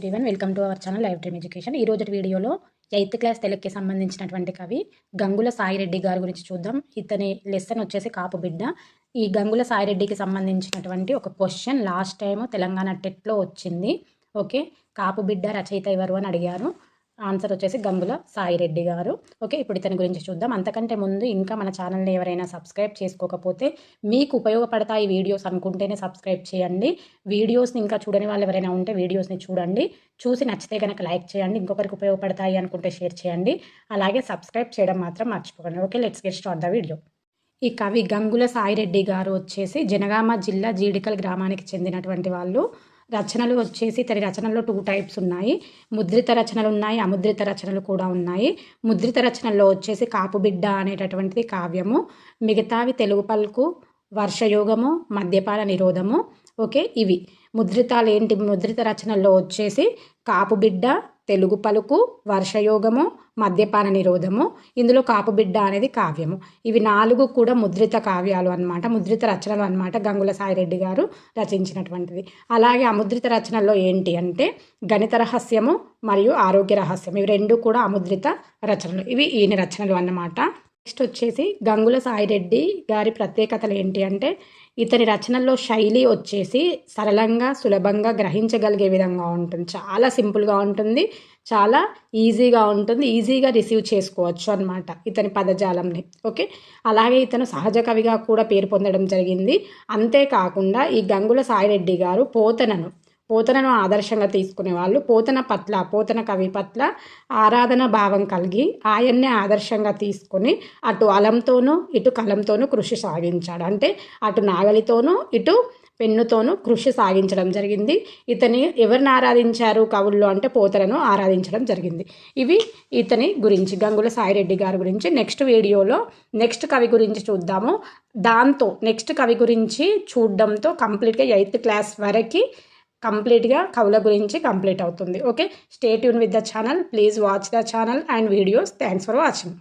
Everyone welcome to our channel live dream education. ఈ రోజు వీడియోలో ఎయిత్ క్లాస్ తెలుగుకి సంబంధించినటువంటి కవి గంగుల సాయిరెడ్డి గారి గురించి చూద్దాం. ఇతని లెసన్ వచ్చేసి కాపు బిడ్డ. ఈ గంగుల సాయిరెడ్డికి సంబంధించినటువంటి ఒక క్వశ్చన్ లాస్ట్ టైం తెలంగాణ టెట్లో వచ్చింది. ఓకే? కాపు బిడ్డ రచయిత ఎవరు అని అడిగారు. ఆన్సర్ వచ్చేసి గంగుల సాయిరెడ్డి గారు. ఓకే ఇప్పుడు ఇతని గురించి చూద్దాం. అంతకంటే ముందు ఇంకా మన ఛానల్ని ఎవరైనా సబ్స్క్రైబ్ చేసుకోకపోతే మీకు ఉపయోగపడతాయి వీడియోస్ అనుకుంటేనే సబ్స్క్రైబ్ చేయండి. వీడియోస్ని ఇంకా చూడని వాళ్ళు ఎవరైనా ఉంటే వీడియోస్ని చూడండి. చూసి నచ్చితే కనుక లైక్ చేయండి. ఇంకొకరికి ఉపయోగపడతాయి అనుకుంటే షేర్ చేయండి. అలాగే సబ్స్క్రైబ్ చేయడం మాత్రం మర్చిపోకండి. Okay let's get start the video ఈ కవి గంగుల సాయిరెడ్డి గారు వచ్చేసి జనగామ జిల్లా జీడికల్ గ్రామానికి చెందినటువంటి వాళ్ళు. రచనలు వచ్చేసి తన రచనల్లో టూ టైప్స్ ఉన్నాయి. ముద్రిత రచనలు ఉన్నాయి అముద్రిత రచనలు కూడా ఉన్నాయి. ముద్రిత రచనల్లో వచ్చేసి కాపుబిడ్డ అనేటటువంటిది కావ్యము. మిగతావి తెలుగు పలుకు వర్షయోగము మద్యపాన నిరోధము. ఓకే ఇవి. ముద్రితాలు ఏంటి? ముద్రిత రచనల్లో వచ్చేసి కాపుబిడ్డ తెలుగు పలుకు వర్షయోగము మద్యపాన నిరోధము ఇందులో కాపుబిడ్డ అనేది కావ్యము. ఇవి నాలుగు కూడా ముద్రిత కావ్యాలు అనమాట ముద్రిత రచనలు అనమాట గంగుల సాయిరెడ్డి గారు రచించినటువంటిది. అలాగే అముద్రిత రచనల్లో ఏంటి అంటే గణిత రహస్యము మరియు ఆరోగ్య రహస్యం ఇవి రెండు కూడా అముద్రిత రచనలు. ఇవి ఈయన రచనలు అన్నమాట. నెక్స్ట్ వచ్చేసి గంగుల సాయిరెడ్డి గారి ప్రత్యేకతలు ఏంటి అంటే ఇతని రచనల్లో శైలి వచ్చేసి సరళంగా సులభంగా గ్రహించగలిగే విధంగా ఉంటుంది. చాలా సింపుల్గా ఉంటుంది చాలా ఈజీగా ఉంటుంది ఈజీగా రిసీవ్ చేసుకోవచ్చు అనమాట ఇతని పదజాలంని. ఓకే? అలాగే ఇతను సహజ కవిగా కూడా పేరు పొందడం జరిగింది. అంతేకాకుండా ఈ గంగుల సాయిరెడ్డి గారు పోతనను పోతనను ఆదర్శంగా తీసుకునే వాళ్ళు పోతన పట్ల పోతన కవి పట్ల ఆరాధన భావం కలిగి ఆయన్నే ఆదర్శంగా తీసుకొని అటు అలంతోనూ ఇటు కలంతోనూ కృషి సాగించాడు. అంటే అటు నాగలితోనూ ఇటు పెన్నుతోనూ కృషి సాగించడం జరిగింది. ఇతని ఎవరిని ఆరాధించారు కవుల్లో అంటే పోతలను ఆరాధించడం జరిగింది. ఇవి ఇతని గురించి గంగుల సాయిరెడ్డి గారి గురించి నెక్స్ట్ వీడియోలో నెక్స్ట్ కవి గురించి చూద్దాము. దాంతో నెక్స్ట్ కవి గురించి చూడడంతో కంప్లీట్గా ఎయిత్ క్లాస్ వరకు కంప్లీట్గా కవుల గురించి కంప్లీట్ అవుతుంది. Okay? Stay tune with the channel please watch the channel and videos thanks for watching